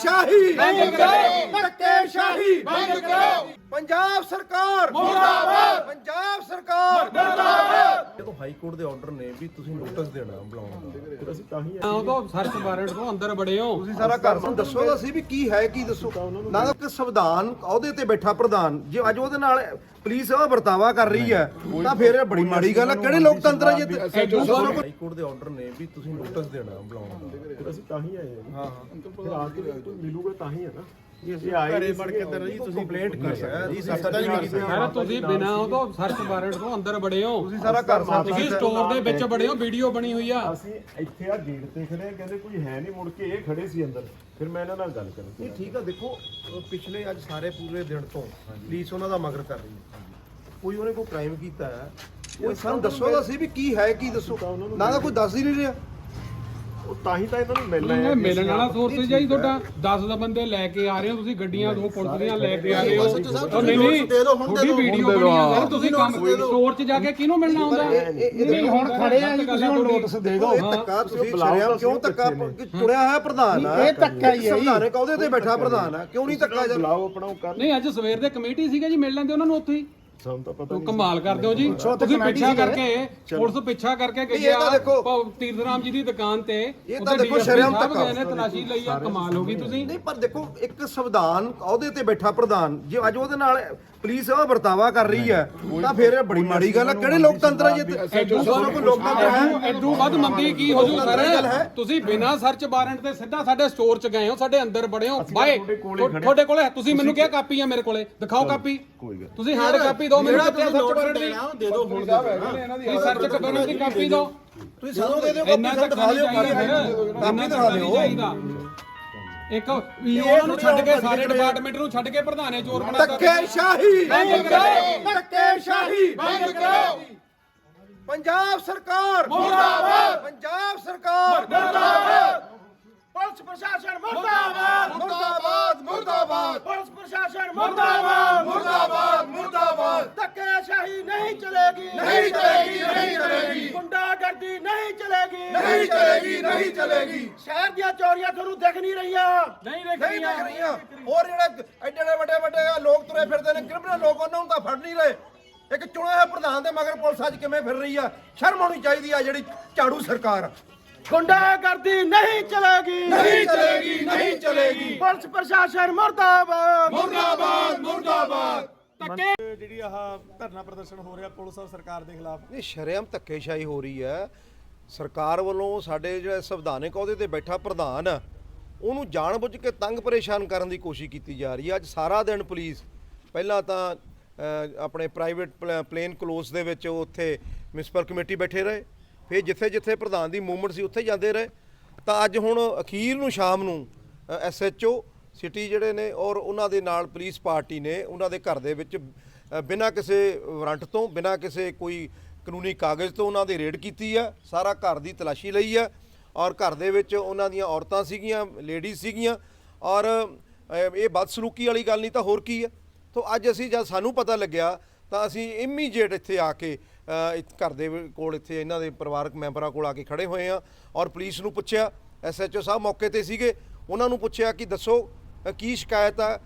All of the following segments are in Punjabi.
ਧੱਕੇਸ਼ਾਹੀ ਬੰਦ ਕਰੋ। ਧੱਕੇਸ਼ਾਹੀ ਬੰਦ ਕਰੋ। ਪੰਜਾਬ ਸਰਕਾਰ ਮੁਰਦਾਬਾਦ। ਹਾਈ ਕੋਰਟ ਦੇ ਆਰਡਰ ਨੇ ਵੀ ਤੁਸੀਂ ਨੋਟਿਸ ਦੇਣਾ ਬੁਲਾਉਣ ਦਾ। ਫਿਰ ਅਸੀਂ ਤਾਂ ਹੀ ਉਹ ਤੋਂ ਸਰਚ ਵਾਰੰਟ ਤੋਂ ਅੰਦਰ ਬੜੇ ਹੋ। ਤੁਸੀਂ ਸਾਰਾ ਘਰ ਨੂੰ ਦੱਸੋ ਤਾਂ ਸੀ ਵੀ ਕੀ ਹੈ ਕੀ ਦੱਸੋ। ਨਾ ਤਾਂ ਕਿ ਸੰਵਿਧਾਨ ਉਹਦੇ ਤੇ ਬੈਠਾ ਪ੍ਰਧਾਨ ਜੇ ਅੱਜ ਉਹਦੇ ਨਾਲ ਪੁਲਿਸ ਉਹ ਵਰਤਾਵਾ ਕਰ ਰਹੀ ਹੈ ਤਾਂ ਫਿਰ ਇਹ ਬੜੀ ਮਾੜੀ ਗੱਲ ਹੈ ਕਿਹੜੇ ਲੋਕਤੰਤਰ ਹੈ ਜੇ ਹਾਈ ਕੋਰਟ ਦੇ ਆਰਡਰ ਨੇ ਵੀ ਤੁਸੀਂ ਨੋਟਿਸ ਦੇਣਾ ਬੁਲਾਉਣ ਦਾ। ਫਿਰ ਅਸੀਂ ਤਾਂ ਹੀ ਆਏ ਹਾਂ ਹਾਂ। ਫਿਰ ਆ ਕੇ ਮਿਲੂਗਾ ਤਾਂ ਹੀ ਹੈ ਨਾ। ਇਹ ਆਏ ਘਰੇ ਵੜ ਕੇ ਅੰਦਰ ਜੀ ਤੁਸੀਂ ਕੰਪਲੇਂਟ ਕਰ ਸਕਦੇ ਜੀ ਸੱਤਾ ਨਹੀਂ ਕੀਤੀ ਸਰ ਤੁਸੀਂ ਬਿਨਾਂ ਉਹ ਤੋਂ ਸਰਚ ਵਾਰੰਟ ਤੋਂ ਅੰਦਰ ਬੜੇ ਹੋ। ਤੁਸੀਂ ਸਾਰਾ ਘਰ ਸਾਫ਼ ਤੁਸੀਂ ਸਟੋਰ ਦੇ ਵਿੱਚ ਬੜੇ ਹੋ ਵੀਡੀਓ ਬਣੀ ਹੋਈ ਆ। ਅਸੀਂ ਇੱਥੇ ਆ ਗੇਟ ਤੇ ਖੜੇ ਆ ਕਹਿੰਦੇ ਕੋਈ ਹੈ ਨਹੀਂ ਮੁੜ ਕੇ ਇਹ ਖੜੇ ਸੀ ਅੰਦਰ। ਫਿਰ ਮੈਂ ਇਹਨਾਂ ਨਾਲ ਗੱਲ ਕਰੀ ਨਹੀਂ ਠੀਕ ਆ ਦੇਖੋ ਅਹ ਪਿਛਲੇ ਅੱਜ ਸਾਰੇ ਪੂਰੇ ਦਿਨ ਤੋਂ ਪੁਲਿਸ ਉਹਨਾਂ ਦਾ ਮਗਰ ਕਰ ਰਹੀ ਹੈ। ਕੋਈ ਉਹਨੇ ਕੋਈ ਕ੍ਰਾਈਮ ਕੀਤਾ ਹੈ? ਉਹ ਸਾਨੂੰ ਦੱਸੋ ਤਾਂ ਸੀ ਵੀ ਕੀ ਹੈ ਕੀ ਦੱਸੋ? ਨਾ ਤਾਂ ਕੋਈ ਦੱਸ ਹੀ ਨਹੀਂ ਰਿਹਾ। ਉਹ ਤਾਂ ਹੀ ਤਾਂ ਇਹਨਾਂ ਨੂੰ ਮਿਲਣਾ ਹੈ ਮਿਲਣ ਵਾਲਾ ਸੋਰਸ ਜਾਈ ਤੁਹਾਡਾ। 10 ਦਾ ਬੰਦੇ ਲੈ ਕੇ ਆ ਰਹੇ ਹੋ ਤੁਸੀਂ ਗੱਡੀਆਂ ਦੋ ਪੁਲਿਸ ਦੀਆਂ ਲੈ ਕੇ ਆ ਰਹੇ ਹੋ। ਉਹ ਨਹੀਂ ਨਹੀਂ ਤੁਹਾਡੀ ਵੀਡੀਓ ਬਣੀ ਆ ਸਰ ਤੁਸੀਂ ਕੰਮ ਸਟੋਰ 'ਚ ਜਾ ਕੇ ਕਿਹਨੂੰ ਮਿਲਣਾ ਹੁੰਦਾ? ਨਹੀਂ ਹੁਣ ਖੜੇ ਆ ਤੁਸੀਂ ਹੁਣ ਨੋਟਿਸ ਦੇ ਇਹ ਧੱਕਾ ਤੁਸੀਂ ਸ਼ਰਿਆਮ ਕਿਉਂ ਧੱਕਾ ਤੁਰਿਆ ਹੋਇਆ ਪ੍ਰਧਾਨ ਆ? ਇਹ ਧੱਕਾ ਹੀ ਹੈ ਜੀ। ਸੰਵਿਧਾਨਕ ਉਹਦੇ ਤੇ ਬੈਠਾ ਪ੍ਰਧਾਨ ਆ? ਕਿਉਂ ਨਹੀਂ ਧੱਕਾ ਚੱਲ ਬੁਲਾਓ ਆਪਣਾ ਉਹ ਕਰ ਨਹੀਂ ਅੱਜ ਸਵੇਰ ਦੇ ਕਮੇਟੀ ਸੀਗਾ ਜੀ ਮਿਲ ਲੈਂਦੇ ਉਹਨਾਂ ਨੂੰ ਉੱਥੇ ਹੀ। ਸਾਨੂੰ ਤਾਂ ਪਤਾ ਉਹ ਕਮਾਲ ਕਰਦੇ ਹੋ ਜੀ। ਤੁਸੀਂ ਪਿੱਛਾ ਕਰਕੇ ਪੁਲਿਸ ਪਿੱਛਾ ਕਰਕੇ ਗਈ ਇਹ ਤਾਂ ਦੇਖੋ। ਭ- ਤੀਰਥਰਾਮ ਜੀ ਦੀ ਦੁਕਾਨ ਤੇ। ਇਹ ਤਾਂ ਉੱਥੇ ਦੇਖੋ DSP ਸ਼ਰਮ ਸਾਹਿਬ ਧੱਕਾ। ਗਏ ਨੇ ਤਲਾਸ਼ੀ ਲਈ ਆ ਕਮਾਲ ਹੋ ਗਈ ਤੁਸੀਂ। ਨਹੀਂ ਪਰ ਦੇਖੋ ਇੱਕ ਸੰਵਿਧਾਨ ਉਹਦੇ ਤੇ ਬੈਠਾ ਪ੍ਰਧਾਨ ਜੇ ਅੱਜ ਉਹਦੇ ਨਾਲ ਪੁਲਿਸ ਉਹ ਵਰਤਾਵਾ ਕਰ ਰਹੀ ਹੈ ਤਾਂ ਫਿਰ ਇਹ ਬੜੀ ਮਾੜੀ ਗੱਲ ਹੈ। ਕਿਹੜੇ ਲੋਕਤੰਤਰ ਹੈ ਜੇ ਐਡੂ ਕੋਈ ਲੋਕਤੰਤਰ ਹੈ। ਐਡੂ ਵੱਧ ਮੰਦੀ ਕੀ ਹੋ ਜੂ ਸਰ? ਤੁਸੀਂ ਬਿਨਾਂ ਸਰਚ ਵਾਰੰਟ ਤੇ ਸਿੱਧਾ ਸਾਡੇ ਸਟੋਰ 'ਚ ਗਏ ਹੋ ਸਾਡੇ ਅੰਦਰ ਬੜੇ ਹੋ। ਬਾਏ ਤੁਹਾਡੇ ਕੋਲੇ ਤੁਸੀਂ ਮੈਨੂੰ ਕਿਹਾ ਕਾਪੀ ਆ ਮੇਰੇ ਕੋਲੇ। ਦਿਖਾਓ ਕਾਪੀ। ਤੁਸੀਂ ਹਾਰਡ ਕਾਪੀ ਦਿਓ ਮੈਨੂੰ ਕਿੱਥੇ ਸਰਚ ਵਾਰੰਟ ਦੀ ਦੇ ਦਿਓ। ਹੁਣ ਤੁਸੀਂ ਸਰਚ ਵਾਰੰਟ ਦੀ ਕਾਪੀ ਦਿਓ। ਤੁਸੀਂ ਸਾਨੂੰ ਦੇ ਦਿਓ ਇੰਨਾ ਕਾਪੀ ਤੱਕ ਦਿਓ ਚਾਹੀਦਾ ਫਿਰ ਇੰਨਾ ਦਿਖਾ ਦਿਓ ਇੱਕ ਵੀ ਉਹਨਾਂ ਨੂੰ ਛੱਡ ਕੇ ਸਾਰੇ ਡਿਪਾਰਟਮੈਂਟ ਨੂੰ ਛੱਡ ਕੇ ਪ੍ਰਧਾਨੇ ਚੋਰ ਬਣਾ ਦਿੱਤਾ ਧੱਕੇਸ਼ਾਹੀ ਬੰਦ ਕਰੋ। ਧੱਕੇਸ਼ਾਹੀ ਬੰਦ ਕਰੋ। ਪੰਜਾਬ ਸਰਕਾਰ। ਮੁਰਦਾਬਾਦ। ਪੰਜਾਬ ਸਰਕਾਰ। ਮੁਰਦਾਬਾਦ। ਪੁਲਿਸ ਪ੍ਰਸ਼ਾਸਨ ਮੁਰਦਾਬਾਦ ਮੁਰਦਾਬਾਦ। ਮੁਰਦਾਬਾਦ ਪੁਲਿਸ ਪ੍ਰਸ਼ਾਸਨ ਮੁਰਦਾਬਾਦ ਮੁਰਦਾਬਾਦ। ਮੁਰਦਾਬਾਦ ਧੱਕੇਸ਼ਾਹੀ ਨਹੀਂ ਚਲੇਗੀ। ਨਹੀਂ ਚਲੇਗੀ, ਨਹੀਂ ਚਲੇਗੀ। ਗੁੰਡਾਗਰਦੀ ਨਹੀਂ ਚਲੇਗੀ। ਨਹੀਂ ਚਲੇਗੀ ਨਹੀਂ ਚਲੇਗੀ। ਸ਼ਹਿਰ ਦੀਆਂ ਚੋਰੀਆਂ ਤੁਹਾਨੂੰ ਦਿਖ ਨਹੀਂ ਰਹੀਆਂ। ਨਹੀਂ ਨਹੀਂ ਦੇਖ ਰਹੀਆਂ। ਹੋਰ ਜਿਹੜੇ ਐਡੇ ਐਡੇ ਵੱਡੇ ਵੱਡੇ ਲੋਕ ਤੁਰੇ ਫਿਰਦੇ ਨੇ ਕ੍ਰਿਮੀਨਲ ਲੋਕ ਉਹਨਾਂ ਨੂੰ ਤਾਂ ਫੜ ਨਹੀਂ ਰਹੇ। ਇੱਕ ਚੁਣਿਆ ਹੋਇਆ ਪ੍ਰਧਾਨ ਦੇ ਮਗਰ ਪੁਲਿਸ ਅੱਜ ਕਿਵੇਂ ਫਿਰ ਰਹੀ ਆ? ਸ਼ਰਮ ਆਉਣੀ ਚਾਹੀਦੀ ਆ ਜਿਹੜੀ ਝਾੜੂ ਸਰਕਾਰ ਆ। ਗੁੰਡਾਗਰਦੀ ਨਹੀਂ ਚਲੇਗੀ। ਨਹੀਂ ਚਲੇਗੀ ਨਹੀਂ ਚਲੇਗੀ। ਪੁਲਿਸ ਪ੍ਰਸ਼ਾਸਨ ਮੁਰਦਾਬਾਦ। ਮੁਰਦਾਬਾਦ ਮੁਰਦਾਬਾਦ। ਜਿਹੜੀ ਆਹ ਧਰਨਾ ਪ੍ਰਦਰਸ਼ਨ ਹੋ ਰਿਹਾ ਪੁਲਿਸ ਔਰ ਸਰਕਾਰ ਦੇ ਖਿਲਾਫ। ਇਹ ਸ਼ਰੇਆਮ ਧੱਕੇਸ਼ਾਹੀ ਹੋ ਰਹੀ ਹੈ। ਸਰਕਾਰ ਵੱਲੋਂ ਸਾਡੇ ਜਿਹੜਾ ਸੰਵਿਧਾਨਕ ਅਹੁਦੇ ਤੇ ਬੈਠਾ ਪ੍ਰਧਾਨ ਉਹਨੂੰ ਜਾਣਬੁੱਝ ਕੇ ਤੰਗ ਪਰੇਸ਼ਾਨ ਕਰਨ ਦੀ ਕੋਸ਼ਿਸ਼ ਕੀਤੀ ਜਾ ਰਹੀ ਹੈ। ਅੱਜ ਸਾਰਾ ਦਿਨ ਪੁਲਿਸ ਪਹਿਲਾਂ ਤਾਂ ਆਪਣੇ ਪ੍ਰਾਈਵੇਟ ਪਲੇਨ ਕਲੋਸ ਦੇ ਵਿੱਚ ਉਹ ਉੱਥੇ ਮਿਊਨਿਸਪਲ ਕਮੇਟੀ ਬੈਠੇ ਰਹੇ। ਫਿਰ ਜਿੱਥੇ ਜਿੱਥੇ ਪ੍ਰਧਾਨ ਦੀ ਮੂਵਮੈਂਟ ਸੀ ਉੱਥੇ ਜਾਂਦੇ ਰਹੇ। ਤਾਂ ਅੱਜ ਹੁਣ ਅਖੀਰ ਨੂੰ ਸ਼ਾਮ ਨੂੰ ਐਸਐਚਓ ਸਿਟੀ ਜਿਹੜੇ ਨੇ ਔਰ ਉਹਨਾਂ ਦੇ ਨਾਲ ਪੁਲਿਸ ਪਾਰਟੀ ਨੇ, ਉਹਨਾਂ ਦੇ ਘਰ ਦੇ ਵਿੱਚ ਬਿਨਾਂ ਕਿਸੇ ਵਾਰੰਟ ਤੋਂ, ਬਿਨਾਂ ਕਿਸੇ ਕੋਈ ਕਾਨੂੰਨੀ ਕਾਗਜ਼ ਤੋਂ ਉਹਨਾਂ ਦੀ ਰੇਡ ਕੀਤੀ ਆ। ਸਾਰਾ ਘਰ ਦੀ ਤਲਾਸ਼ੀ ਲਈ ਆ ਔਰ ਘਰ ਦੇ ਵਿੱਚ ਉਹਨਾਂ ਦੀਆਂ ਔਰਤਾਂ ਸੀਗੀਆਂ, ਲੇਡੀਜ਼ ਸੀਗੀਆਂ ਔਰ ਇਹ ਬਦਸਲੂਕੀ ਵਾਲੀ ਗੱਲ ਨਹੀਂ ਤਾਂ ਹੋਰ ਕੀ ਆ। ਤੋਂ ਅੱਜ ਅਸੀਂ ਜਦ ਸਾਨੂੰ ਪਤਾ ਲੱਗਿਆ ਤਾਂ ਅਸੀਂ ਇਮੀਡੀਏਟ ਇੱਥੇ ਆ ਕੇ ਅ, ਘਰ ਦੇ ਕੋਲ ਇੱਥੇ ਇਹਨਾਂ ਦੇ ਪਰਿਵਾਰਕ ਮੈਂਬਰਾਂ ਕੋਲ ਆ ਕੇ ਖੜੇ ਹੋਏ ਆ ਔਰ ਪੁਲਿਸ ਨੂੰ ਪੁੱਛਿਆ ਐਸਐਚਓ ਸਾਹਿਬ ਮੌਕੇ ਤੇ ਸੀਗੇ ਉਹਨਾਂ ਨੂੰ ਪੁੱਛਿਆ ਕਿ ਦੱਸੋ ਕੀ ਸ਼ਿਕਾਇਤ ਆ?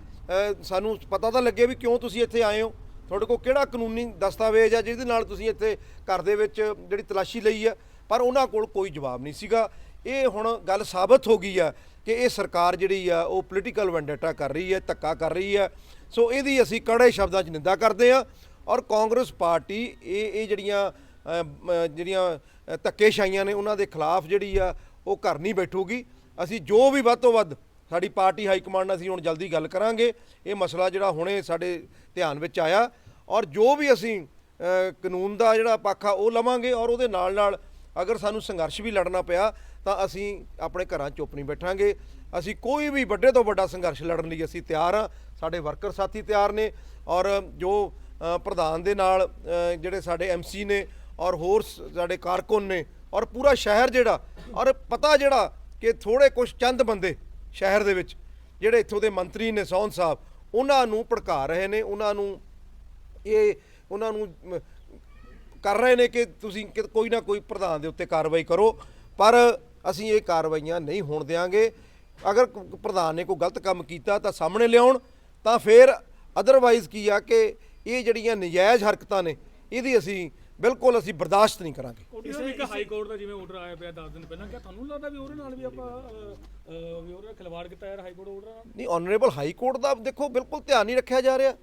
ਸਾਨੂੰ ਪਤਾ ਤਾਂ ਲੱਗੇ ਵੀ ਕਿਉਂ ਤੁਸੀਂ ਇੱਥੇ ਆਏ ਹੋ? ਤੁਹਾਡੇ ਕੋਲ ਕਿਹੜਾ ਕਾਨੂੰਨੀ ਦਸਤਾਵੇਜ਼ ਆ ਜਿਹਦੇ ਨਾਲ ਤੁਸੀਂ ਇੱਥੇ ਘਰ ਦੇ ਵਿੱਚ ਜਿਹੜੀ ਤਲਾਸ਼ੀ ਲਈ ਆ? ਪਰ ਉਹਨਾਂ ਕੋਲ ਕੋਈ ਜਵਾਬ ਨਹੀਂ ਸੀਗਾ। ਇਹ ਹੁਣ ਗੱਲ ਸਾਬਤ ਹੋ ਗਈ ਆ ਕਿ ਇਹ ਸਰਕਾਰ ਜਿਹੜੀ ਆ ਉਹ ਪੋਲੀਟੀਕਲ ਵੈਂਡੇਟਾ ਕਰ ਰਹੀ ਹੈ ਧੱਕਾ ਕਰ ਰਹੀ ਹੈ। ਸੋ ਇਹਦੀ ਅਸੀਂ ਕੜੇ ਸ਼ਬਦਾਂ 'ਚ ਨਿੰਦਾ ਕਰਦੇ ਆ ਔਰ ਕਾਂਗਰਸ ਪਾਰਟੀ ਇਹ ਇਹ ਜਿਹੜੀਆਂ ਜਿਹੜੀਆਂ ਅ, ਧੱਕੇਸ਼ਾਹੀਆਂ ਨੇ ਉਹਨਾਂ ਦੇ ਖਿਲਾਫ ਜਿਹੜੀ ਆ ਉਹ ਘਰ ਨਹੀਂ ਬੈਠੂਗੀ। ਅਸੀਂ ਜੋ ਵੀ ਵੱਧ ਤੋਂ ਵੱਧ ਸਾਡੀ ਪਾਰਟੀ ਹਾਈ ਕਮਾਂਡ ਨਾਲ ਅਸੀਂ ਹੁਣ ਜਲਦੀ ਗੱਲ ਕਰਾਂਗੇ। ਇਹ ਮਸਲਾ ਜਿਹੜਾ ਹੁਣੇ ਸਾਡੇ ਧਿਆਨ ਵਿੱਚ ਆਇਆ। ਔਰ ਜੋ ਵੀ ਅਸੀਂ ਕਾਨੂੰਨ ਦਾ ਜਿਹੜਾ ਪੱਖ ਆ ਉਹ ਲਵਾਂਗੇ ਔਰ ਉਹਦੇ ਨਾਲ ਨਾਲ ਅਗਰ ਸਾਨੂੰ ਸੰਘਰਸ਼ ਵੀ ਲੜਨਾ ਪਿਆ ਤਾਂ ਅਸੀਂ ਆਪਣੇ ਘਰਾਂ ਚੁੱਪ ਨਹੀਂ ਬੈਠਾਂਗੇ। ਅਸੀਂ ਕੋਈ ਵੀ ਵੱਡੇ ਤੋਂ ਵੱਡਾ ਸੰਘਰਸ਼ ਲੜਨ ਲਈ ਅਸੀਂ ਤਿਆਰ ਹਾਂ ਸਾਡੇ ਵਰਕਰ ਸਾਥੀ ਤਿਆਰ ਨੇ ਔਰ ਜੋ ਪ੍ਰਧਾਨ ਦੇ ਨਾਲ ਜਿਹੜੇ ਸਾਡੇ ਐਮਸੀ ਨੇ ਔਰ ਹੋਰ ਸ- ਸਾਡੇ ਕਾਰਕੁਨ ਨੇ ਔਰ ਪੂਰਾ ਸ਼ਹਿਰ ਜਿਹੜਾ, ਔਰ ਪਤਾ ਜਿਹੜਾ ਕਿ ਥੋੜੇ ਕੁਝ ਚੰਦ ਬੰਦੇ ਸ਼ਹਿਰ ਦੇ ਵਿੱਚ, ਜਿਹੜੇ ਇੱਥੋਂ ਦੇ ਮੰਤਰੀ ਨੇ ਸੌਨ ਸਾਹਿਬ, ਉਹਨਾਂ ਨੂੰ ਭੜਕਾ ਰਹੇ ਨੇ, ਉਹਨਾਂ ਨੂੰ ਇਹ, ਉਹਨਾਂ ਨੂੰ ਕਰ ਰਹੇ ਨੇ ਕਿ ਤੁਸੀਂ ਕਿ ਕੋਈ ਨਾ ਕੋਈ ਪ੍ਰਧਾਨ ਦੇ ਉੱਤੇ ਕਾਰਵਾਈ ਕਰੋ, ਪਰ ਅਸੀਂ ਇਹ ਕਾਰਵਾਈਆਂ ਨਹੀਂ ਹੋਣ ਦੇਵਾਂਗੇ ਅਗਰ ਪ੍ਰਧਾਨ ਨੇ ਕੋਈ ਗਲਤ ਕੰਮ ਕੀਤਾ ਤਾਂ ਸਾਹਮਣੇ ਲਿਆਉਣ, ਤਾਂ ਫਿਰ ਅਦਰਵਾਈਜ਼ ਕੀ ਆ ਕਿ ਇਹ ਜਿਹੜੀਆਂ ਨਜਾਇਜ਼ ਹਰਕਤਾਂ ਨੇ ਇਹਦੀ ਅਸੀਂ ਬਿਲਕੁਲ ਅਸੀਂ ਬਰਦਾਸ਼ਤ ਨਹੀਂ ਕਰਾਂਗੇ। ਇਸ ਇੱਕ ਹਾਈ ਕੋਰਟ ਦਾ ਜਿਵੇਂ ਆਰਡਰ ਆਇਆ ਪਿਆ 10 ਦਿਨ ਪਹਿਲਾਂ ਕਿਆ ਤੁਹਾਨੂੰ ਲੱਗਦਾ ਵੀ ਉਹਦੇ ਨਾਲ ਵੀ ਆਪਾਂ ਵੀ ਉਹਦਾ ਖਿਲਵਾੜ ਕੀਤਾ ਯਾਰ ਹਾਈ ਕੋਰਟ ਆਰਡਰ ਨਾਲ? ਨਹੀਂ ਆਨਰੇਬਲ ਹਾਈ ਕੋਰਟ ਦਾ ਦੇਖੋ ਬਿਲਕੁਲ ਧਿਆਨ ਨਹੀਂ ਰੱਖਿਆ ਜਾ ਰਿਹਾ।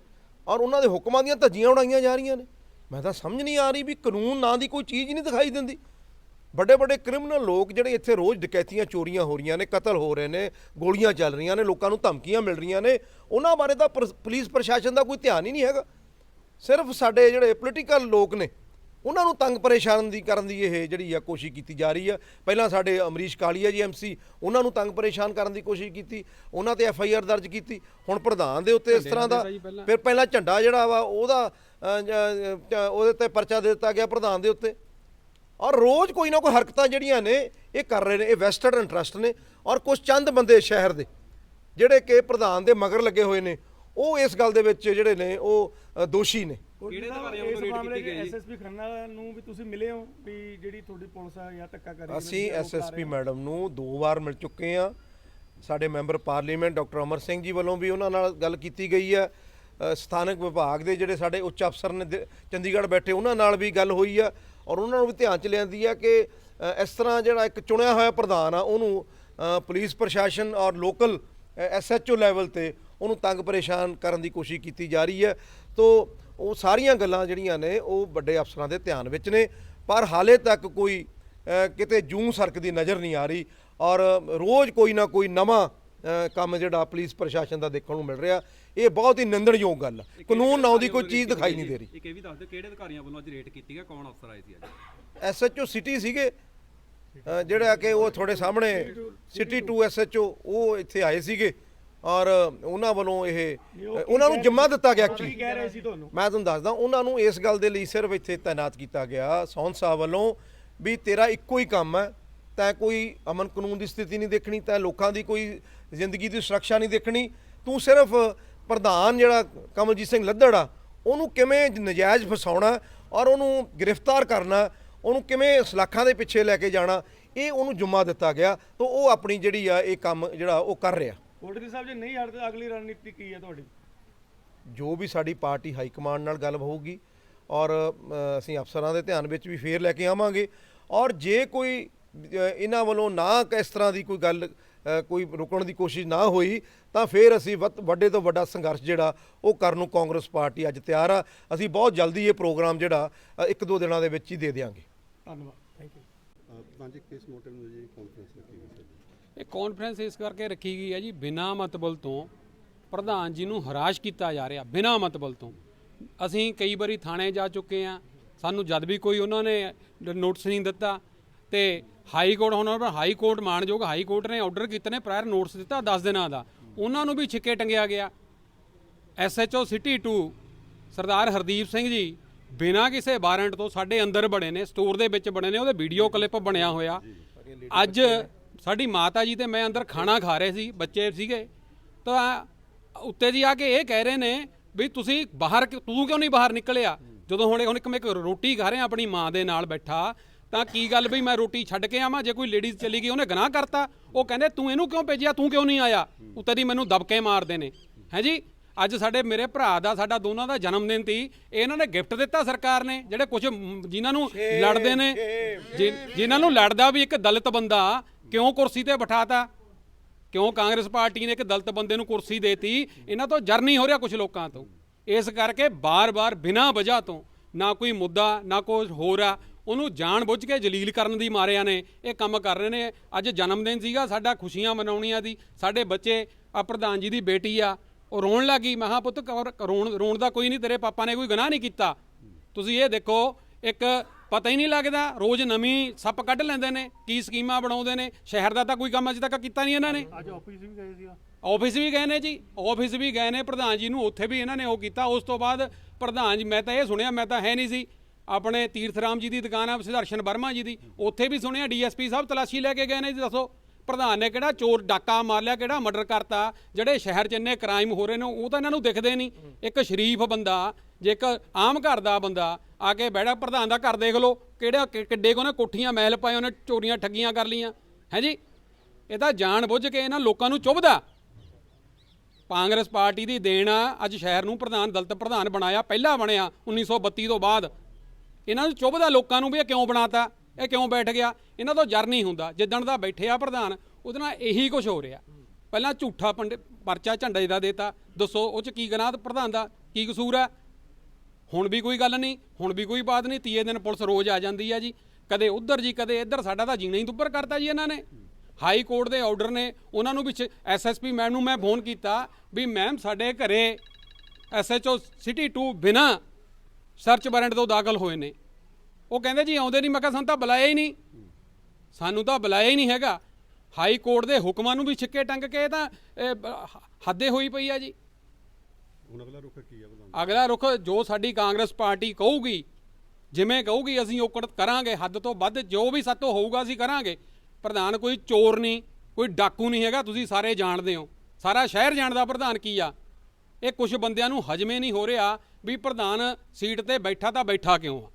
ਔਰ ਉਹਨਾਂ ਦੇ ਹੁਕਮਾਂ ਦੀਆਂ ਧੱਜੀਆਂ ਉਡਾਈਆਂ ਜਾ ਰਹੀਆਂ ਨੇ। ਮੈਂ ਤਾਂ ਸਮਝ ਨਹੀਂ ਆ ਰਹੀ ਵੀ ਕਾਨੂੰਨ ਨਾਂ ਦੀ ਕੋਈ ਚੀਜ਼ ਹੀ ਨਹੀਂ ਦਿਖਾਈ ਦਿੰਦੀ। ਵੱਡੇ ਵੱਡੇ ਕ੍ਰਿਮੀਨਲ ਲੋਕ ਜਿਹੜੇ ਇੱਥੇ ਰੋਜ਼ ਡਕੈਤੀਆਂ ਚੋਰੀਆਂ ਹੋ ਰਹੀਆਂ ਨੇ ਕਤਲ ਹੋ ਰਹੇ ਨੇ ਗੋਲੀਆਂ ਚੱਲ ਰਹੀਆਂ ਨੇ ਲੋਕਾਂ ਨੂੰ ਧਮਕੀਆਂ ਮਿਲ ਰਹੀਆਂ ਨੇ ਉਹਨਾਂ ਬਾਰੇ ਤਾਂ ਪਰ- ਪੁਲਿਸ ਪ੍ਰਸ਼ਾਸਨ ਦਾ ਕੋਈ ਧਿਆਨ ਹੀ ਨਹੀਂ ਹੈਗਾ। ਸਿਰਫ ਸਾਡੇ ਜਿਹੜੇ ਪੋਲੀਟੀਕਲ ਲੋਕ ਨੇ ਉਹਨਾਂ ਨੂੰ ਤੰਗ ਪਰੇਸ਼ਾਨ ਦੀ ਕਰਨ ਦੀ ਇਹ ਜਿਹੜੀ ਆ ਕੋਸ਼ਿਸ਼ ਕੀਤੀ ਜਾ ਰਹੀ ਆ। ਪਹਿਲਾਂ ਸਾਡੇ ਅਮਰੀਸ਼ ਕਾਲੀਆ ਜੀ ਐਮਸੀ ਉਹਨਾਂ ਨੂੰ ਤੰਗ ਪਰੇਸ਼ਾਨ ਕਰਨ ਦੀ ਕੋਸ਼ਿਸ਼ ਕੀਤੀ ਉਹਨਾਂ ਤੇ ਐਫ ਆਈ ਆਰ ਦਰਜ ਕੀਤੀ। ਹੁਣ ਪ੍ਰਧਾਨ ਦੇ ਉੱਤੇ ਇਸ ਤਰ੍ਹਾਂ ਦਾ ਫਿਰ ਪਹਿਲਾਂ ਝੰਡਾ ਜਿਹੜਾ ਵਾ ਉਹਦਾ ਉਹਦੇ ਤੇ ਪਰਚਾ ਦੇ ਦਿੱਤਾ ਗਿਆ ਪ੍ਰਧਾਨ ਦੇ ਉੱਤੇ। ਔਰ ਰੋਜ਼ ਕੋਈ ਨਾ ਕੋਈ ਹਰਕਤਾਂ ਜਿਹੜੀਆਂ ਨੇ ਇਹ ਕਰ ਰਹੇ ਨੇ ਇਹ ਵੈਸਟਡ ਇੰਟਰਸਟ ਨੇ। ਔਰ ਕੁਝ ਚੰਦ ਬੰਦੇ ਸ਼ਹਿਰ ਦੇ ਜਿਹੜੇ ਕਿ ਪ੍ਰਧਾਨ ਦੇ ਮਗਰ ਲੱਗੇ ਹੋਏ ਨੇ ਉਹ ਇਸ ਗੱਲ ਦੇ ਵਿੱਚ ਜਿਹੜੇ ਨੇ ਉਹ ਅ, ਦੋਸ਼ੀ ਨੇ। ਕਿਹੜੇ ਅਧਿਕਾਰੀਆਂ ਵੱਲੋਂ ਰੇਡ ਕੀਤੀ ਗਈ ਐਸਐਸਪੀ ਖੰਨਾ ਨੂੰ ਵੀ ਤੁਸੀਂ ਮਿਲੇ ਹੋ ਵੀ ਜਿਹੜੀ ਤੁਹਾਡੀ ਪੁਲਿਸ ਆ ਜਾਂ ਧੱਕਾ ਕਰ ਰਹੀ ਹੈ ਅਸੀਂ ਐਸਐਸਪੀ ਮੈਡਮ ਨੂੰ ਦੋ ਵਾਰ ਮਿਲ ਚੁੱਕੇ ਆ ਸਾਡੇ member parliament doctor Amar Singh ji ਵੱਲੋਂ ਵੀ ਉਹਨਾਂ ਨਾਲ ਗੱਲ ਕੀਤੀ ਗਈ ਹੈ। ਅ, ਸਥਾਨਕ ਵਿਭਾਗ ਦੇ ਜਿਹੜੇ ਸਾਡੇ ਉੱਚ ਅਫਸਰ ਨੇ ਦੇ- ਚੰਡੀਗੜ੍ਹ ਬੈਠੇ ਉਹਨਾਂ ਨਾਲ ਵੀ ਗੱਲ ਹੋਈ ਆ। ਔਰ ਉਹਨਾਂ ਨੂੰ ਵੀ ਧਿਆਨ ਚ ਲਿਆਂਦੀ ਆ ਕਿ ਅ, ਇਸ ਤਰ੍ਹਾਂ ਜਿਹੜਾ ਇੱਕ ਚੁਣਿਆ ਹੋਇਆ ਪ੍ਰਧਾਨ ਆ ਉਹਨੂੰ ਅ, ਪੁਲਿਸ ਪ੍ਰਸ਼ਾਸਨ ਔਰ ਲੋਕਲ ਐਸਐਚਓ ਲੈਵਲ ਤੇ ਉਹਨੂੰ ਤੰਗ ਪਰੇਸ਼ਾਨ ਕਰਨ ਦੀ ਕੋਸ਼ਿਸ਼ ਕੀਤੀ ਜਾ ਰਹੀ ਹੈ। ਤੋ ਉਹ ਸਾਰੀਆਂ ਗੱਲਾਂ ਜਿਹੜੀਆਂ ਨੇ ਉਹ ਵੱਡੇ ਅਫਸਰਾਂ ਦੇ ਧਿਆਨ ਵਿੱਚ ਨੇ। ਪਰ ਹਾਲੇ ਤੱਕ ਕੋਈ ਕਿਤੇ ਜੂੰ ਸਰਕਦੀ ਨਜ਼ਰ ਨਹੀਂ ਆ ਰਹੀ। ਔਰ ਰੋਜ਼ ਕੋਈ ਨਾ ਕੋਈ ਨਵਾਂ ਕੰਮ ਜਿਹੜਾ ਪੁਲਿਸ ਪ੍ਰਸ਼ਾਸਨ ਦਾ ਦੇਖਣ ਨੂੰ ਮਿਲ ਰਿਹਾ ਇਹ ਬਹੁਤ ਹੀ ਨਿੰਦਣਯੋਗ ਗੱਲ। ਹੈ ਕਾਨੂੰਨ ਨਾਂ ਦੀ ਕੋਈ ਚੀਜ਼ ਦਿਖਾਈ ਨਹੀਂ ਦੇ ਰਹੀ। ਇੱਕ ਇਹ ਵੀ ਦੱਸ ਦਿਓ ਕਿਹੜੇ ਅਧਿਕਾਰੀਆਂ ਵੱਲੋਂ ਅੱਜ ਰੇਟ ਕੀਤੀ ਗਿਆ ਕੌਣ ਅਫਸਰ ਆਏ ਸੀ ਅੱਜ? ਐਸਐਚਓ ਸਿਟੀ ਸੀਗੇ ਜਿਹੜਾ ਕਿ ਉਹ ਤੁਹਾਡੇ ਸਾਹਮਣੇ ਸਿਟੀ 2 ਐਸਐਚਓ ਉਹ ਇੱਥੇ ਆਏ ਸੀਗੇ। ਔਰ ਉਹਨਾਂ ਵੱਲੋਂ ਇਹ ਉਹਨਾਂ ਨੂੰ ਜਿੰਮਾ ਦਿੱਤਾ ਗਿਆ ਐਕਚੁਅਲੀ ਕਹਿ ਰਹੇ ਸੀ ਤੁਹਾਨੂੰ? ਮੈਂ ਤੁਹਾਨੂੰ ਦੱਸਦਾ ਉਹਨਾਂ ਨੂੰ ਇਸ ਗੱਲ ਦੇ ਲਈ ਸਿਰਫ ਇੱਥੇ ਤਾਇਨਾਤ ਕੀਤਾ ਗਿਆ ਸੌਨ ਸਾਹਿਬ ਵੱਲੋਂ ਵੀ ਤੇਰਾ ਇੱਕੋ ਹੀ ਕੰਮ ਹੈ ਤੈਂ ਕੋਈ ਅਮਨ ਕਾਨੂੰਨ ਦੀ ਸਥਿਤੀ ਨਹੀਂ ਦੇਖਣੀ ਤੈਂ ਲੋਕਾਂ ਦੀ ਕੋਈ ਜ਼ਿੰਦਗੀ ਦੀ ਸੁਰੱਖਿਆ ਨਹੀਂ ਦੇਖਣੀ ਤੂੰ ਸਿਰਫ ਪ੍ਰਧਾਨ ਜਿਹੜਾ ਕਮਲਜੀਤ ਸਿੰਘ ਲੱਦੜ ਆ ਉਹਨੂੰ ਕਿਵੇਂ ਨਜਾਇਜ਼ ਫਸਾਉਣਾ ਔਰ ਉਹਨੂੰ ਗ੍ਰਿਫਤਾਰ ਕਰਨਾ ਉਹਨੂੰ ਕਿਵੇਂ ਸਲਾਖਾਂ ਦੇ ਪਿੱਛੇ ਲੈ ਕੇ ਜਾਣਾ ਇਹ ਉਹਨੂੰ ਜੁਮਾ ਦਿੱਤਾ ਗਿਆ ਤਾਂ ਉਹ ਆਪਣੀ ਜਿਹੜੀ ਆ ਇਹ ਕੰਮ ਜਿਹੜਾ ਉਹ ਕਰ ਰਿਹਾ। ਕੋਟੜੀ ਸਾਹਿਬ ਜੇ ਨਹੀਂ ਹਟਦੇ ਅਗਲੀ ਰਣਨੀਤੀ ਕੀ ਹੈ ਤੁਹਾਡੀ? ਜੋ ਵੀ ਸਾਡੀ ਪਾਰਟੀ ਹਾਈ ਕਮਾਂਡ ਨਾਲ ਗੱਲ ਹੋਊਗੀ ਔਰ ਅਸੀਂ ਅਫਸਰਾਂ ਦੇ ਧਿਆਨ ਵਿੱਚ ਵੀ ਫੇਰ ਲੈ ਕੇ ਆਵਾਂਗੇ ਔਰ ਜੇ ਕੋਈ ਇਹਨਾਂ ਵੱਲੋਂ ਨਾ ਇਸ ਤਰ੍ਹਾਂ ਦੀ ਕੋਈ ਗੱਲ ਕੋਈ ਰੁਕਣ ਦੀ ਕੋਸ਼ਿਸ਼ ਨਾ ਹੋਈ ਤਾਂ ਫੇਰ ਅਸੀਂ ਵੱਡੇ ਤੋਂ ਵੱਡਾ ਸੰਘਰਸ਼ ਜਿਹੜਾ ਉਹ ਕਰਨ ਨੂੰ ਕਾਂਗਰਸ ਪਾਰਟੀ ਅੱਜ ਤਿਆਰ ਆ। ਅਸੀਂ ਬਹੁਤ ਜਲਦੀ ਇਹ ਪ੍ਰੋਗਰਾਮ ਜਿਹੜਾ ਇੱਕ ਦੋ ਦਿਨਾਂ ਦੇ ਵਿੱਚ ਹੀ ਦੇ ਦਿਆਂਗੇ। ਧੰਨਵਾਦ। ਥੈਂਕ ਯੂ ਪੰਜ ਕਿਸ ਮੋਟਿਵ ਨੂੰ ਜੀ ਇਹ ਕਾਨਫਰੰਸ ਇਸ ਕਰਕੇ ਰੱਖੀ ਗਈ ਹੈ ਜੀ ਬਿਨਾਂ ਮਤਲਬ ਤੋਂ ਪ੍ਰਧਾਨ ਜੀ ਨੂੰ ਹਰਾਸ਼ ਕੀਤਾ ਜਾ ਰਿਹਾ ਬਿਨਾਂ ਮਤਲਬ ਤੋਂ। ਅਸੀਂ ਕਈ ਵਾਰੀ ਥਾਣੇ ਜਾ ਚੁੱਕੇ ਆ ਸਾਨੂੰ ਜਦ ਵੀ ਕੋਈ ਉਹਨਾਂ ਨੇ ਨੋਟਿਸ ਨਹੀਂ ਦਿੱਤਾ ਤੇ ਹਾਈ ਕੋਰਟ ਹੁਣ ਹਾਈ ਕੋਰਟ ਮਾਨਯੋਗ ਹਾਈ ਕੋਰਟ ਨੇ ਆਰਡਰ ਕੀਤੇ ਨੇ ਪ੍ਰਾਇਰ ਨੋਟਿਸ ਦਿੱਤਾ 10 ਦਿਨਾਂ ਦਾ। ਉਹਨਾਂ ਨੂੰ ਵੀ ਛਿੱਕੇ ਟੰਗਿਆ ਗਿਆ। ਐਸਐਚਓ ਸਿਟੀ 2 ਸਰਦਾਰ ਹਰਦੀਪ ਸਿੰਘ ਜੀ ਬਿਨਾਂ ਕਿਸੇ ਵਾਰੰਟ ਤੋਂ ਸਾਡੇ ਅੰਦਰ ਬਣੇ ਨੇ ਸਟੋਰ ਦੇ ਵਿੱਚ ਬਣੇ ਨੇ ਉਹਦੇ ਵੀਡੀਓ ਕਲਿੱਪ ਬਣਿਆ ਹੋਇਆ। ਅੱਜ ਸਾਡੀ ਮਾਤਾ ਜੀ ਤੇ ਮੈਂ ਅੰਦਰ ਖਾਣਾ ਖਾ ਰਹੇ ਸੀ ਬੱਚੇ ਸੀਗੇ। ਤਾਂ ਉੱਤੇ ਜੀ ਆ ਕੇ ਇਹ ਕਹਿ ਰਹੇ ਨੇ ਵੀ ਤੁਸੀਂ ਬਾਹਰ ਤੂੰ ਕਿਉਂ ਨਹੀਂ ਬਾਹਰ ਨਿਕਲਿਆ? ਜਦੋਂ ਹੁਣ ਹੁਣ ਇੱਕ ਰੋਟੀ ਖਾ ਰਿਹਾ ਆਪਣੀ ਮਾਂ ਦੇ ਨਾਲ ਬੈਠਾ ਤਾਂ ਕੀ ਗੱਲ ਵੀ ਮੈਂ ਰੋਟੀ ਛੱਡ ਕੇ ਆਵਾਂ? ਜੇ ਕੋਈ ਲੇਡੀਜ਼ ਚਲੀ ਗਈ ਉਹਨੇ ਗੁਨਾਹ ਕਰਤਾ। ਉਹ ਕਹਿੰਦੇ ਤੂੰ ਇਹਨੂੰ ਕਿਉਂ ਭੇਜਿਆ? ਤੂੰ ਕਿਉਂ ਨਹੀਂ ਆਇਆ? ਉੱਤੇ ਦੀ ਮੈਨੂੰ ਦਬਕੇ ਮਾਰਦੇ ਨੇ। ਹੈ ਜੀ? ਅੱਜ ਸਾਡੇ ਮੇਰੇ ਭਰਾ ਦਾ ਸਾਡਾ ਦੋਨਾਂ ਦਾ ਜਨਮ ਦਿਨ ਸੀ। ਇਹਨਾਂ ਨੇ ਗਿਫਟ ਦਿੱਤਾ ਸਰਕਾਰ ਨੇ ਜਿਹੜੇ ਕੁਝ ਜਿਨ੍ਹਾਂ ਨੂੰ ਲੜਦੇ ਨੇ। ਜਿਨ੍ਹਾਂ ਨੂੰ ਲੜਦਾ ਵੀ ਇੱਕ ਦਲਿਤ ਬੰਦਾ ਕਿਉਂ ਕੁਰਸੀ ਤੇ ਬਿਠਾਤਾ? ਕਿਉਂ ਕਾਂਗਰਸ ਪਾਰਟੀ ਨੇ ਇੱਕ ਦਲਤ ਬੰਦੇ ਨੂੰ ਕੁਰਸੀ ਦੇਤੀ? ਇਹਨਾਂ ਤੋਂ ਜਰ ਨਹੀਂ ਹੋ ਰਿਹਾ ਕੁਝ ਲੋਕਾਂ ਤੋਂ। ਇਸ ਕਰਕੇ ਬਾਰ-ਬਾਰ ਬਿਨਾਂ ਵਜ੍ਹਾ ਤੋਂ ਨਾ ਕੋਈ ਮੁੱਦਾ, ਨਾ ਕੋਈ ਹੋਰ ਆ। ਉਹਨੂੰ ਜਾਣ ਬੁੱਝ ਕੇ ਜਲੀਲ ਕਰਨ ਦੀ ਮਾਰਿਆ ਨੇ ਇਹ ਕੰਮ ਕਰ ਰਹੇ ਨੇ। ਅੱਜ ਜਨਮ ਦਿਨ ਸੀਗਾ, ਸਾਡਾ ਖੁਸ਼ੀਆਂ ਮਨਾਉਣੀਆਂ ਦੀ। ਸਾਡੇ ਬੱਚੇ ਆ ਪ੍ਰਧਾਨ ਜੀ ਦੀ ਬੇਟੀ ਆ। ਉਹ ਰੋਣ ਲੱਗੀ, ਮੈਂ ਕਿਹਾ, ਪੁੱਤ ਰੋਣ ਰੋਣ ਦਾ ਕੋਈ ਨਹੀਂ, ਤੇਰੇ ਪਾਪਾ ਨੇ ਕੋਈ ਗੁਨਾਹ ਨਹੀਂ ਕੀਤਾ। ਤੁਸੀਂ ਇਹ ਦੇਖੋ, ਇੱਕ ਪਤਾ ਹੀ ਨਹੀਂ ਲੱਗਦਾ ਰੋਜ਼ ਨਵੀਂ ਸੱਪ ਕੱਢ ਲੈਂਦੇ ਨੇ ਕੀ ਸਕੀਮਾਂ ਬਣਾਉਂਦੇ ਨੇ ਸ਼ਹਿਰ ਦਾ ਤਾਂ ਕੋਈ ਕੰਮ ਅਜੇ ਤੱਕ ਕੀਤਾ ਨਹੀਂ ਇਹਨਾਂ ਨੇ। ਅੱਜ ਆਫਿਸ ਵੀ ਗਏ ਸੀ ਆਫਿਸ ਵੀ ਗਏ ਨੇ ਜੀ ਆਫਿਸ ਵੀ ਗਏ ਨੇ ਪ੍ਰਧਾਨ ਜੀ ਨੂੰ ਉੱਥੇ ਵੀ ਇਹਨਾਂ ਨੇ ਉਹ ਕੀਤਾ ਉਸ ਤੋਂ ਬਾਅਦ ਪ੍ਰਧਾਨ ਜੀ ਮੈਂ ਤਾਂ ਇਹ ਸੁਣਿਆ ਮੈਂ ਤਾਂ ਹੈ ਨਹੀਂ ਸੀ। ਆਪਣੇ ਤੀਰਥ ਰਾਮ ਜੀ ਦੀ ਦੁਕਾਨ ਆ ਸੁਦਰਸ਼ਨ ਵਰਮਾ ਜੀ ਦੀ ਉੱਥੇ ਵੀ ਸੁਣਿਆ ਡੀਐਸਪੀ ਸਾਹਿਬ ਤਲਾਸ਼ੀ ਲੈ ਕੇ ਗਏ ਨੇ ਜੀ ਦੱਸੋ। ਪ੍ਰਧਾਨ ਨੇ ਕਿਹੜਾ ਚੋਰ ਡਾਕਾ ਮਾਰ ਲਿਆ, ਕਿਹੜਾ ਮਰਡਰ ਕਰਤਾ, ਜਿਹੜੇ ਸ਼ਹਿਰ 'ਚ ਇੰਨੇ ਕ੍ਰਾਈਮ ਹੋ ਰਹੇ ਨੇ, ਉਹ ਤਾਂ ਇਹਨਾਂ ਨੂੰ ਦਿਖਦੇ ਨਹੀਂ। ਇੱਕ ਸ਼ਰੀਫ ਬੰਦਾ, ਜੇ ਇੱਕ ਆਮ ਘਰ ਦਾ ਬੰਦਾ ਆ ਕੇ ਬੈਠਾ ਪ੍ਰਧਾਨ ਦਾ ਘਰ ਦੇਖ ਲਓ, ਕਿਹੜਾ ਕਿ- ਕਿੱਡੇ ਕੋ ਨੇ ਕੋਠੀਆਂ ਮਹਿਲ ਪਾਏ, ਉਹਨੇ ਚੋਰੀਆਂ ਠੱਗੀਆਂ ਕਰ ਲੀਆਂ ਹੈ ਜੀ? ਇਹ ਤਾਂ ਜਾਣ ਬੁੱਝ ਕੇ ਇਹਨਾਂ ਲੋਕਾਂ ਨੂੰ ਚੁੱਭਦਾ। ਕਾਂਗਰਸ ਪਾਰਟੀ ਦੀ ਦੇਣ ਆ, ਅੱਜ ਸ਼ਹਿਰ ਨੂੰ ਪ੍ਰਧਾਨ, ਦਲਤ ਪ੍ਰਧਾਨ ਬਣਾਇਆ, ਪਹਿਲਾ ਬਣਿਆ 1932 ਤੋਂ ਬਾਅਦ। ਇਹਨਾਂ ਨੂੰ ਚੁੱਭਦਾ ਲੋਕਾਂ ਨੂੰ ਵੀ ਇਹ ਕਿਉਂ ਬਣਾਤਾ? ਇਹ ਕਿਉਂ ਬੈਠ ਗਿਆ? ਇਹਨਾਂ ਤੋਂ ਜਰ ਨਹੀਂ ਹੁੰਦਾ। ਜਿੱਦਣ ਦਾ ਬੈਠਿਆ ਪ੍ਰਧਾਨ, ਉਹਦੇ ਨਾਲ ਇਹੀ ਕੁਝ ਹੋ ਰਿਹਾ। ਪਹਿਲਾਂ ਝੂਠਾ ਪੰਡ, ਪਰਚਾ ਝੰਡੇ ਦਾ ਦੇਤਾ। ਦੱਸੋ, ਉਹ ਚ ਕੀ ਗਨਾਹ ਪ੍ਰਧਾਨ ਦਾ? ਕੀ ਕਸੂਰ ਹੈ? ਹੁਣ ਵੀ ਕੋਈ ਗੱਲ ਨਹੀਂ, ਹੁਣ ਵੀ ਕੋਈ ਬਾਤ ਨਹੀਂ। ਤੀਏ ਦਿਨ ਪੁਲਿਸ ਰੋਜ਼ ਆ ਜਾਂਦੀ ਹੈ ਜੀ। ਕਦੇ ਉਧਰ ਜੀ, ਕਦੇ ਇੱਧਰ। ਸਾਡਾ ਤਾਂ ਜੀਣਾ ਹੀ ਦੁੱਪਰ ਕਰਤਾ ਜੀ ਇਹਨਾਂ ਨੇ। ਹਾਈ ਕੋਰਟ ਦੇ ਆਰਡਰ ਨੇ। ਉਹਨਾਂ ਨੂੰ ਵੀ ਐਸਐਸਪੀ ਮੈਮ ਨੂੰ ਮੈਂ ਫੋਨ ਕੀਤਾ ਵੀ, ਮੈਮ, ਸਾਡੇ ਘਰੇ ਐਸਐਚਓ ਸਿਟੀ 2 ਬਿਨਾ ਸਰਚ ਵਾਰੰਟ ਤੋਂ ਦਾਖਲ ਹੋਏ ਨੇ। ਉਹ ਕਹਿੰਦੇ ਜੀ ਆਉਂਦੇ ਨਹੀਂ ਮੈਂ ਕਿਹਾ ਸਾਨੂੰ ਤਾਂ ਬੁਲਾਇਆ ਹੀ ਨਹੀਂ। ਸਾਨੂੰ ਤਾਂ ਬੁਲਾਇਆ ਹੀ ਨਹੀਂ ਹੈਗਾ। ਹਾਈ ਕੋਰਟ ਦੇ ਹੁਕਮਾਂ ਨੂੰ ਵੀ ਛਿੱਕੇ ਟੰਗ ਕੇ ਤਾਂ ਹੱਦੇ ਹੋਈ ਪਈ ਆ ਜੀ। ਹੁਣ ਅਗਲਾ ਰੁਖ ਕੀ ਬੁਲਾਉਣ ਅਗਲਾ ਰੁਖ ਜੋ ਸਾਡੀ ਕਾਂਗਰਸ ਪਾਰਟੀ ਕਹੂਗੀ ਜਿਵੇਂ ਕਹੂਗੀ ਅਸੀਂ ਔਕੜ ਕਰਾਂਗੇ। ਹੱਦ ਤੋਂ ਵੱਧ ਜੋ ਵੀ ਸਾਤੋਂ ਹੋਊਗਾ ਅਸੀਂ ਕਰਾਂਗੇ। ਪ੍ਰਧਾਨ ਕੋਈ ਚੋਰ ਨਹੀਂ ਕੋਈ ਡਾਕੂ ਨਹੀਂ ਹੈਗਾ ਤੁਸੀਂ ਸਾਰੇ ਜਾਣਦੇ ਹੋ। ਸਾਰਾ ਸ਼ਹਿਰ ਜਾਣਦਾ ਪ੍ਰਧਾਨ ਕੀ ਆ। ਇਹ ਕੁਝ ਬੰਦਿਆਂ ਨੂੰ ਹਜਮੇ ਨਹੀਂ ਹੋ ਰਿਹਾ ਵੀ ਪ੍ਰਧਾਨ ਸੀਟ ਤੇ ਬੈਠਾ ਤਾਂ ਬੈਠਾ ਕਿਉਂ ਆ?